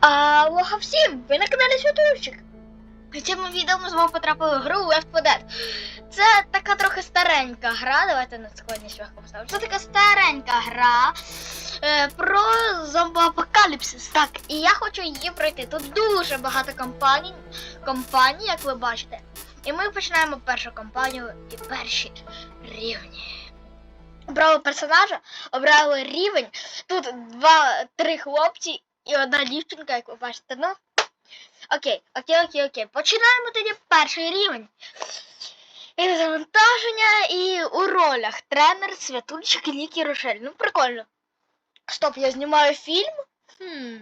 Алло, всім! Ви на каналі Святурчик. В цьому відео ми з вами потрапили в гру Left 4 Dead. Це така трохи старенька гра. Давайте на складність легко поставимо. Це така старенька гра е, про зомбоапокаліпсис. Так, і я хочу її пройти. Тут дуже багато компаній, компаній, як ви бачите. І ми починаємо першу кампанію і перші рівні. Обрали персонажа, обрали рівень. Тут два-три хлопці і одна дівчинка, як ви бачите. Ну. Окей, окей, окей, окей. Починаємо тоді перший рівень. І завантаження і у ролях тренер Святульчик і Нікі Рошель. Ну, прикольно. Стоп, я знімаю фільм? Хм.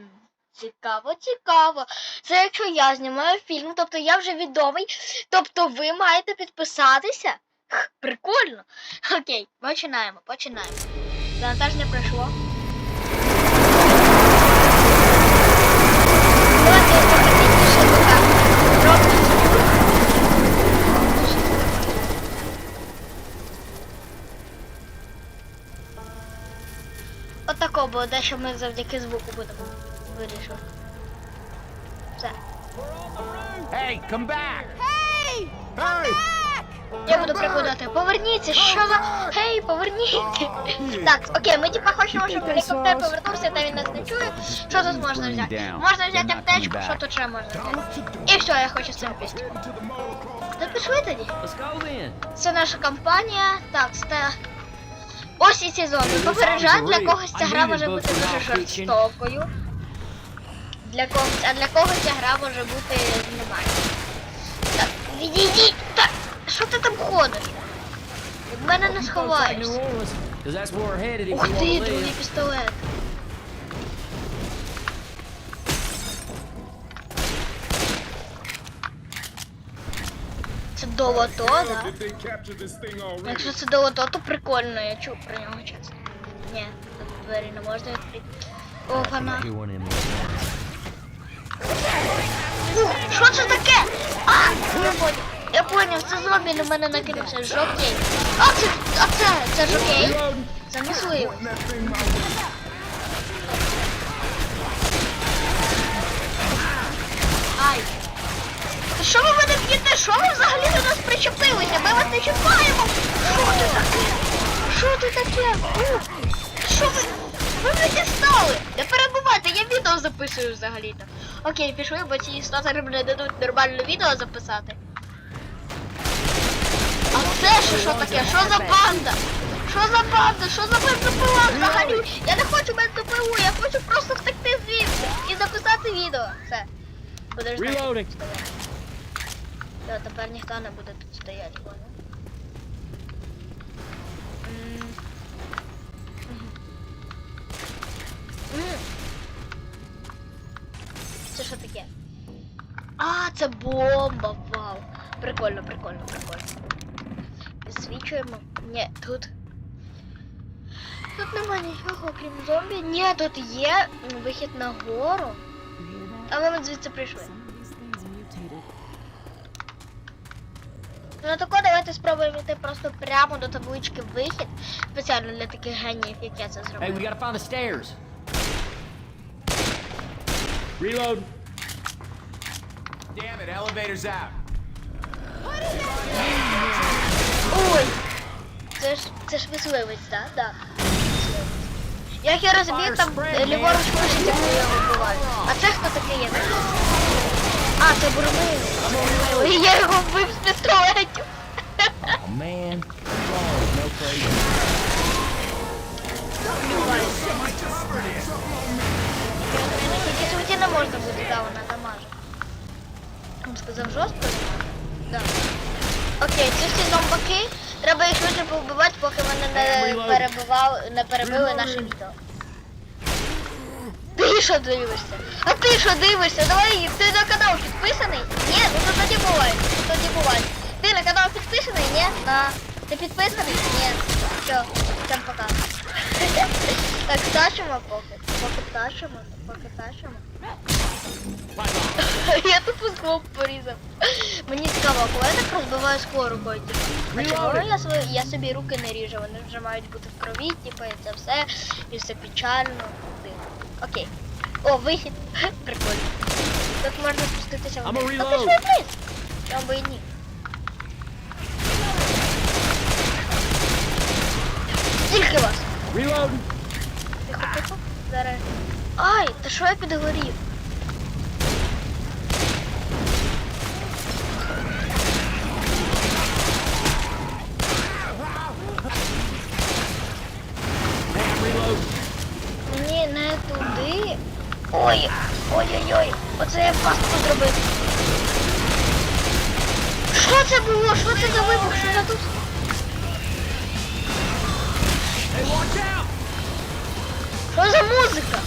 Цікаво, цікаво. Це якщо я знімаю фільм, тобто я вже відомий, тобто ви маєте підписатися. Х, Прикольно. Окей, починаємо, починаємо. Завантаження пройшло. Отако було дещо ми завдяки звуку будемо вирішувати. Все. Hey, come back! Hey! Я буду прикладати. Поверніться, що за. Гей, поверніться. Так, окей, ми типа хочемо, щоб гелікоптер повернувся, та він нас не чує. Що тут можна взяти? Можна взяти аптечку, що тут ще можна взяти? І все, я хочу з цим пісти. Та пішли тоді. Це наша компанія. Так, це. Ось і зомбі. Попереджаю, для когось ця гра може бути дуже жорстокою. Для когось, а для когось ця гра може бути немає. Так, відійдіть! Так, що ти там ходиш? Від мене не сховаєшся. Ух ти, другий пістолет. Долото, да? Якщо це долото, то прикольно, я чув про нього чесно. Ні, тут двері не можна відкрити. О, Ух, Що це таке? А, я поняв. Я поняв, це зомбі на мене накинувся. Жокей. А, це, а це, це жокей? Це мисливий. That thing my way. Ай. Та Що ви мене б'єте? Що ви взагалі до нас причепилися? Ми вас не чіпаємо. Що це таке? Що це таке? Що ви? Ви мене дістали? Не перебувайте, я відео записую взагалі-то. Окей, пішли, бо ці істоти не дадуть нормальне відео записати. А це що, що таке? Що за банда? Що за банда? Що за бензопила взагалі? Я не хочу бензопилу, я хочу просто втекти звідси і записати відео. Все. Будеш тут тепер ніхто не буде тут стояти, понял? Це що таке? А, це бомба, вау. Прикольно, прикольно, прикольно. Підсвічуємо. Ні, тут. Тут нема нічого, окрім зомбі. Ні, тут є вихід на гору. Але ми звідси прийшли. Ну тако давайте спробуємо йти просто прямо до таблички вихід. Спеціально для таких геніїв, як я це Hey, we gotta find the stairs. Reload. Damn it, elevator's out. Ой! Це ж це ж мисливець, так? Да? Да. Як я розумію, там ліворуч пишеться, коли я його вбиваю. А це хто такий є? А, це бурмило. Я його вбив з пістолетів. Man. No crazy. Тільки суті не можна буде, да, вона дамаже. Він сказав жорстко? Да. Окей, ці всі зомбаки, треба їх швидше повбивати, поки вони не перебивав, не перебили наше відео. Ти що дивишся? А ти що дивишся? Давай, ти на канал підписаний? Ні, ну то тоді буває, тоді буває. Ти на канал підписаний? Ні? На. Ти підписаний? Ні. Все, всем пока. Так, тащимо поки. Поки тащимо, поки тащимо. Я тупо скло порізав. Мені цікаво, коли я так розбиваю скло рукою, типу. А чого я, свої, я собі руки не ріжу, вони вже мають бути в крові, типу, і це все, і все печально. Окей. О, вихід. Прикольно. Тут можна спуститися a вниз. Та reload. пішли вниз. Чому би і ні. Скільки вас? Reloading. Тихо, тихо. Зараз. Ай, та що я підгорів? Що це за вибух? Що за тут? Hey, watch out! Що за музика?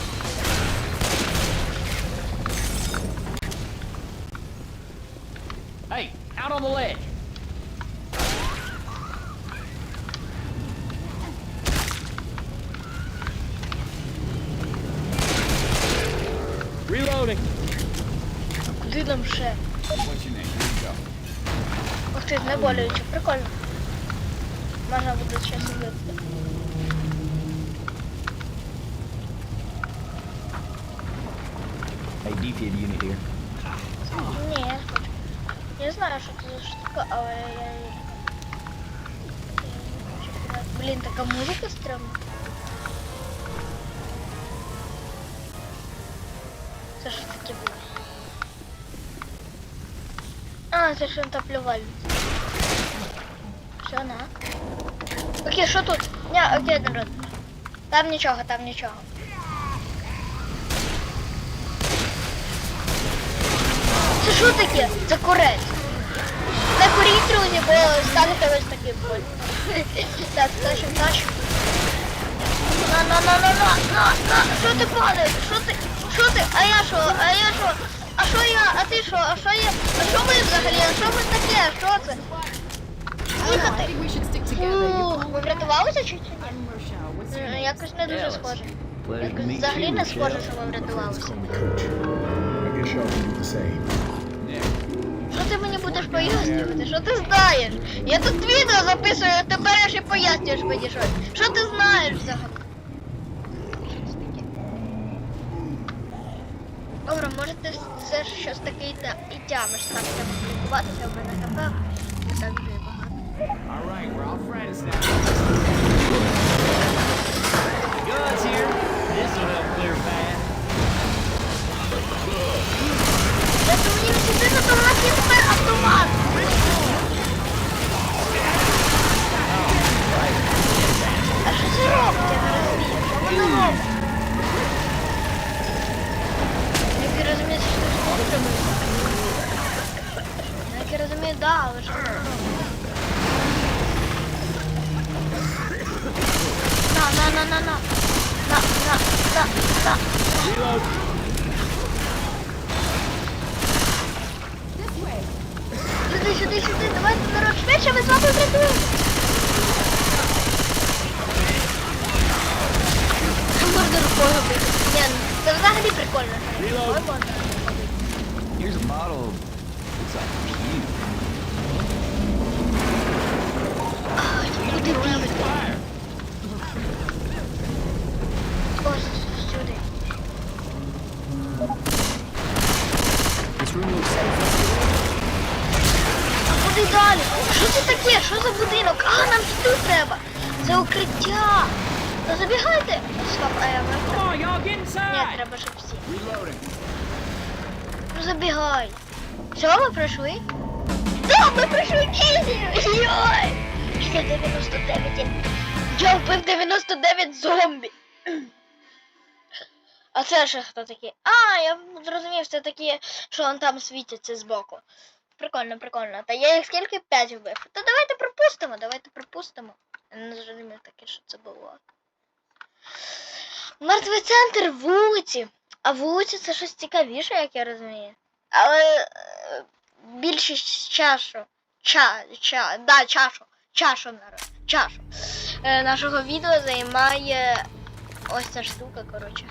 Hey, out on the ledge. Reloading. Куди нам ще? Ух ти, не болюче, прикольно. Можна буде ще сидіти. Hey, defib unit here. Ні, я не хочу. Я знаю, що це за штука, але я її. я не хочу кидати. Блін, така музика стрьомна. Це що таке було? А, це ж таплювальниця. Все, на. Окей, що тут? Ні, окей, народ. Там нічого, там нічого. Це що таке? Це курець. Не куріть, друзі, бо станете ось таким боль. Так, тащим, тащим. На, на, на, на, на, на, на. Що ти падаєш? Що ти? Що ти? А я що? А я що? Що я? А ти що? А що я? А що ми взагалі? А що ми таке? а Що це? Ви врятувалися чи ні? М, name? Якось не дуже схоже. Якось ви. Що ти мені будеш пояснювати? Що ти знаєш? Я тут відео записую, а ти береш і пояснюєш мені щось. Що ти знаєш взагалі? Що це таке? Добре, може ти все ж щось таке і, та, і тямиш. Так, треба спілкуватися, в мене хп не так вже і багато. All we're all friends now. Guns here. This will help clear path. Та ти мені не сюди, то нас є тепер автомат. А що це робить? Я не розумію. Що воно робить? Да, але робить? На, на, на, на, на. На, на, на, на. Сюди, сюди, сюди, давайте народ швидше, ми з вами врятуємо. Можна рукою бити. Ні, ну, це взагалі прикольно. Here's a bottle of. Looks like perfume. Ай, куди бігти? Fire. Ось сюди. This room looks safe. А куди далі? Що це таке? Що за будинок? А, нам сюди треба. Це укриття. Та забігайте. Стоп, а я Ні, треба, щоб всі. Ну забігай. Все, ми пройшли? Да, ми пройшли Ізі! Йой! Ще 99. Я вбив 99 зомбі. А це ще хто такі? А, я зрозумів, це такі, що вон там світяться збоку. Прикольно, прикольно. Та я їх скільки 5 вбив. Та давайте пропустимо, давайте пропустимо. Я не зрозумів таке, що це було. Мертвий центр вулиці. А вулиці це щось цікавіше, як я розумію. Але е, більшість чашу. Ча, ча, да, чашу. Чашу народ. Чашу. Е, нашого відео займає ось ця штука, коротше.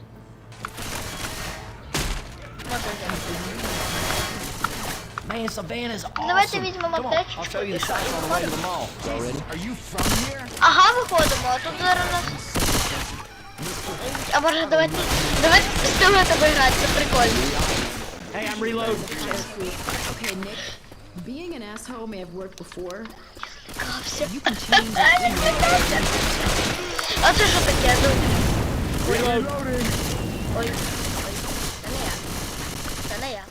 Man, Savannah's awesome. Давайте візьмемо аптечку? Ага, виходимо, а тут зараз нас. А може давайте, давайте з пістолетами грати, це прикольно. Hey, I'm reloading. Okay, Nick. Being an asshole may have worked before. You can change. А це що таке? Ну, Reload. ой. Це не я. Це не я.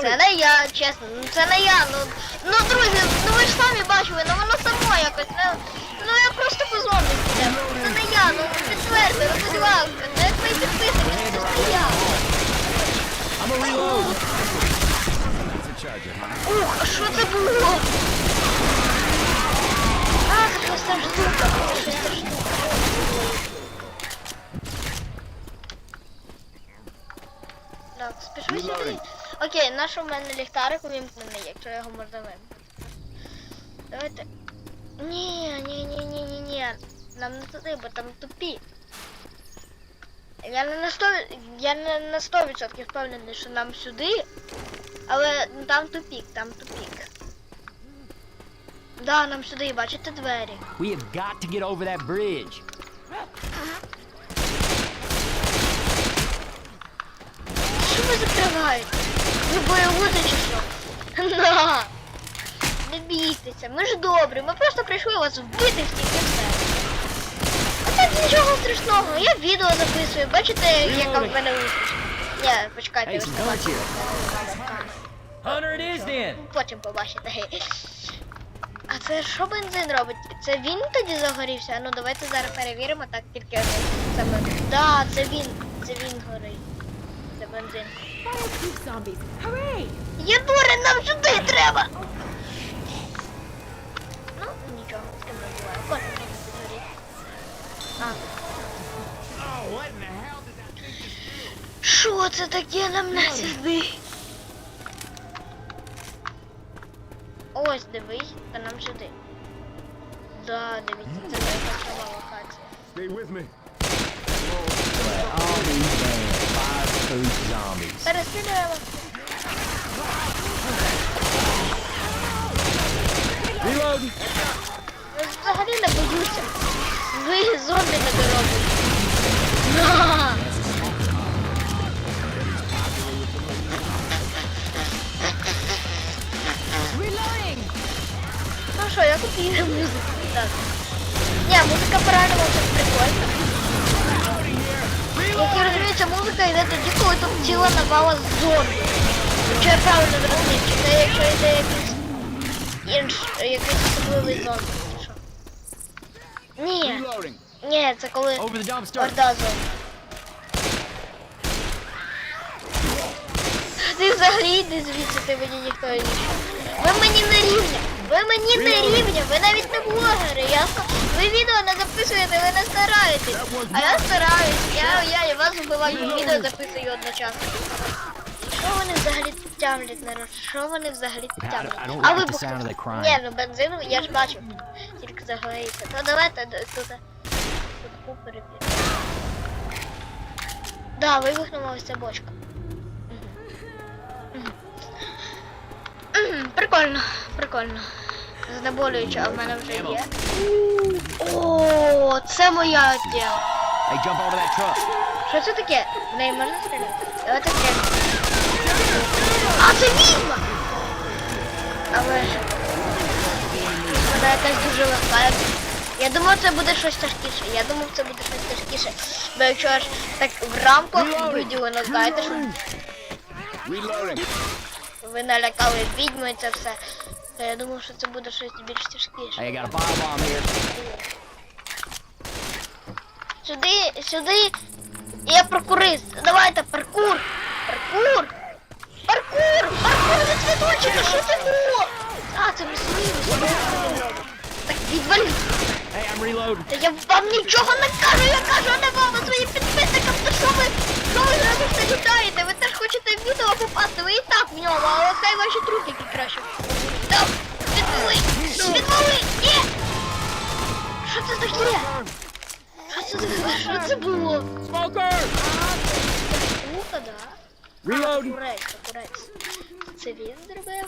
Це не я, чесно, ну це не я. Ну, ну друзі, ну ви ж самі бачили, ну воно само якось. Ну, ну просто по зомбі піде. Це не я, ну підтвердьте, ну будь ласка, це як мої підписники, це ж не я. Ух, а що це було? А, це просто штука. Це просто штука. Так, спішу сюди. Окей, наш у мене ліхтарик увімкнений, якщо його можна вимкнути. Давайте. Ні, ні, ні, ні, ні, ні. Нам не туди, бо там тупі. Я не на 100, я не на 100% впевнений, що нам сюди, але там тупік, там тупік. Да, нам сюди, бачите двері. We have got to get over that bridge. Що ви закриваєте? Ви боєвуди чи що? На! Не бійтеся, ми ж добрі, ми просто прийшли вас вбити всіх і все. А так нічого страшного, я відео записую, бачите, яка в мене устріч. Ні, почекайте, ви ж не бачите. Потім побачите. гей. А це що бензин робить? Це він тоді загорівся? А Ну давайте зараз перевіримо, так тільки один саме. Да, це він. Це він горить. Це бензин. Є дурень, нам сюди треба! Що це таке нам не сюди? Ось дивись, та нам сюди. Да, дивіться, це моя сама локація. Stay with me. Перестрілюємо. Взагалі не боюся. Ви зомбі не доробите. На! Reloading! Ну що, я купила музику. Так. Ні, музика по-реальному це прикольно. Як я розумію, ця музика йде тоді, коли тут ціла навала зомбі. Якщо я правильно зрозумів, чи це якщо йде якийсь інш, якийсь особливий зомбі. Ні, ні, це коли dumpster. Ти взагалі йди звідси, ти мені ніхто не нічого. Ви мені не рівня. Ви мені не рівня, ви навіть не блогери, ясно? Ви відео не записуєте, ви не стараєтесь. А я стараюсь, я, я і вас вбиваю, і відео записую одночасно. Що вони взагалі тямлять, народ? Що вони взагалі тямлять? А crime. Ні, ну бензин я ж бачив. Тільки. То давайте тут. Купи. Да, вибухнула ось ця бочка. Прикольно, прикольно. Знеболююче, а в мене вже є. О, це моя truck. Що це таке? В неї можна стріляти? Давайте стріляємо. А, це відьма! Але ж... Вона якась дуже легка. Я думав, це буде щось тяжкіше. Я думав, це буде щось тяжкіше. Бо якщо аж так в рамках виділено, знаєте, що ви налякали відьму і це все. Я думав, що це буде щось більш тяжкіше. Сюди, сюди. Я прокурист. Давайте паркур. Паркур. Паркур. Паркур за цвіточки. Що це було? А, це ми свої ми свої. Так відвали. Hey. Та я вам нічого не кажу, я кажу не вам, а своїм підписникам. То що ви, що ви зараз не літаєте? Ви теж хочете в відео попасти, ви і так в ньому, але хай ваші трупики краще. Так, відвали. Відвали. Ні. Що це таке? Що це таке? Що це було? Smoker. Штука, да? Reloading. Курець, курець. Це він зробив?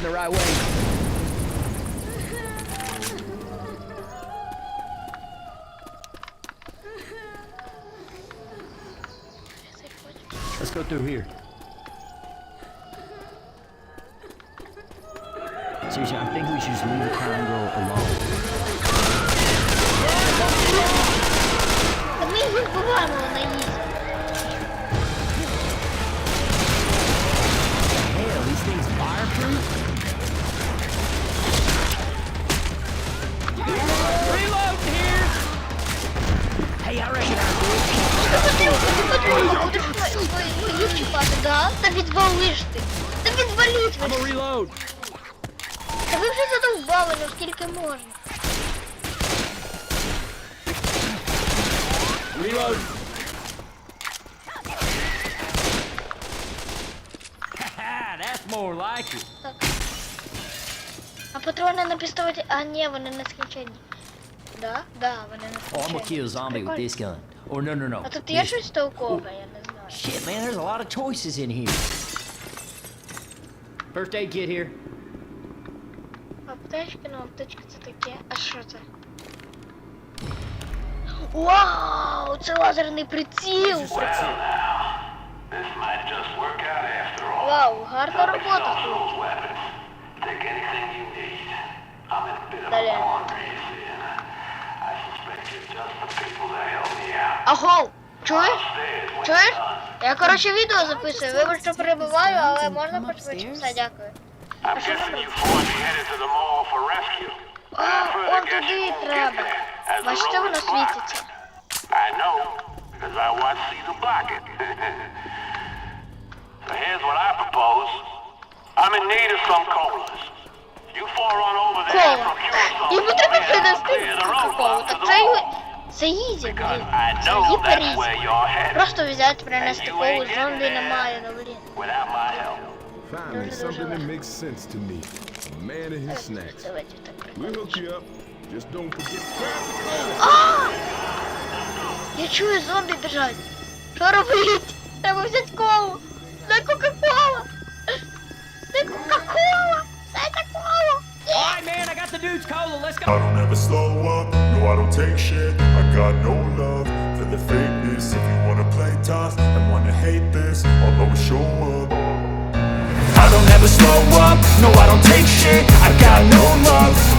Heading the right way. Let's go through here. Seriously, I think we should just leave the clown girl alone. more like it. Так. А патрони на пістолеті. А ні, вони не скінчені. Да? Да, вони не Oh, I'm скінчені. gonna kill a zombie with Прикольно. this gun. Or no, no, no. А тут є this. щось толкове, я не знаю. Shit, man, there's a lot of choices in here. First aid kit here. Аптечки, ну аптечки це таке. А що це? Вау! Це лазерний приціл! This might just work out after all. Вау, гарна робота. A Далі. Агов! Чуєш? Чуєш? Я коротше відео записую, вибач, що перебиваю, але можна пошвидше. Все, дякую. А, он туди треба. Бачите, воно світиться. I know, because I watched Caesar block so here's what I propose. I'm in need of some colas. You four run over there and procure some. Йому треба принести кока-колу. Так це його... Це їзі, блін. I Це know that's гіперізі. where you're headed. Просто взяти, принести колу, зомбі немає, ну. Without my help. Finally, something that makes sense to me. A man and his snacks. We'll hook you up. Just don't forget. А! Я чую зомбі біжать. Що робити? Треба взяти колу. Дай Кока-кола. Дай Кока-кола. Дайте колу. All right, man, I got the dude's cola. Let's I go. don't ever slow up, no I don't take shit I got no love for the fakeness If you wanna play tough and wanna hate this I'll always show up I don't ever slow up, no I don't take shit I got no love for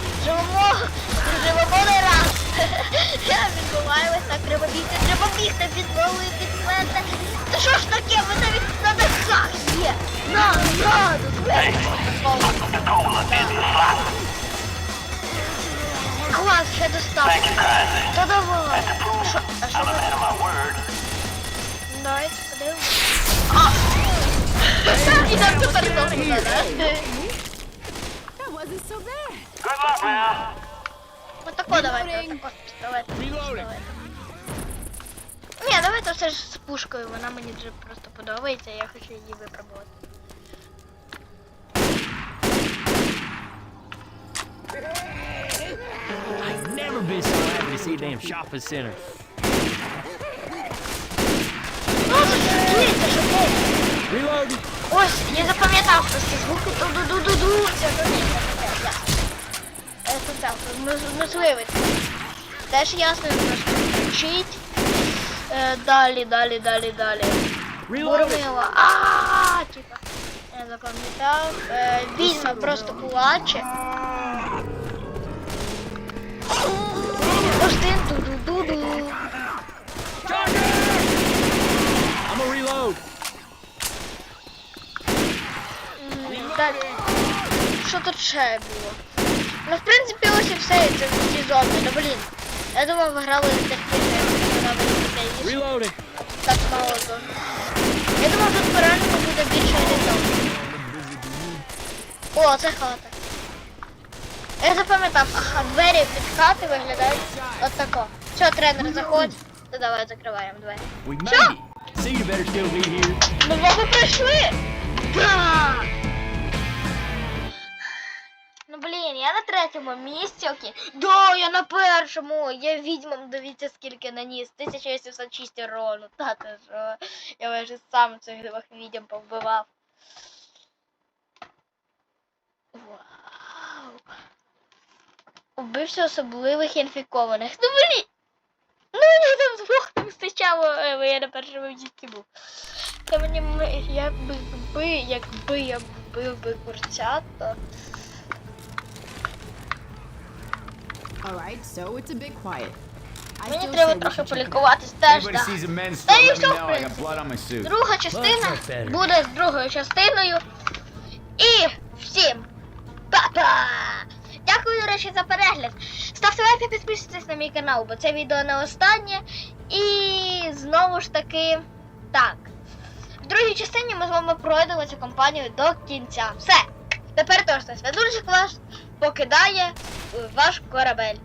Живемо, живемо, не раз. Я відбуваємось так, треба бігти, треба бігти, відвалити мене. Та що ж таке, ви навіть на дахах є. На, на. Клас, ще достав. Та давай. А що ви? Давайте подивимось. І так тепер знову, да? That wasn't so bad. Good luck now. Отако давайте, отако з пістолетом. з пістолетом. Ні, давайте все ж з пушкою, вона мені вже просто подобається, я хочу її випробувати. I've never been so happy to see a damn shopping center. Ну, зашукується, шукується. Reload. Ось, я запам'ятав просто звуки ду-ду-ду-ду-ду. Це таке. Це так, мисливець. Теж ясно, трошки вчить. Е, Далі, далі, далі, далі. Бурмила. А, типа. Я запам'ятав. Е, Відьма просто плаче. Один ду-ду-ду-ду. Далі. Що тут ще було? Ну, в принципі, ось і все, це ці зомбі. Ну, блін. Я думав, ви грали вона буде Reloading. так мало зомбі. Я думав, тут реально буде більше літав. О, це хата. Я запам'ятав, ага, двері під хати виглядають от тако. Що, тренер, заходь? То давай закриваємо двері. We made it. See, you я на третьому місці, окей. Да, я на першому. Я відьмам, дивіться, скільки наніс. 1806 урону. Та ти що? Я майже сам цих двох відьм повбивав. Вау. Убився особливих інфікованих. Ну блін! Ну мені там двох не вистачало, е, бо я на першому місці був. Та мені якби би, якби я вбив би курчат, то мені треба трохи полікуватись теж. Men's Та і все, в принципі. blood on my suit. Друга частина буде з другою частиною. І всім па-па! Дякую, до речі, за перегляд. Ставте лайк та підписуйтесь на мій канал, бо це відео не останнє. І знову ж таки, так. В другій частині ми з вами пройдемо цю компанію до кінця. Все. Тепер точно Свядульчик ваш покидає ваш корабель.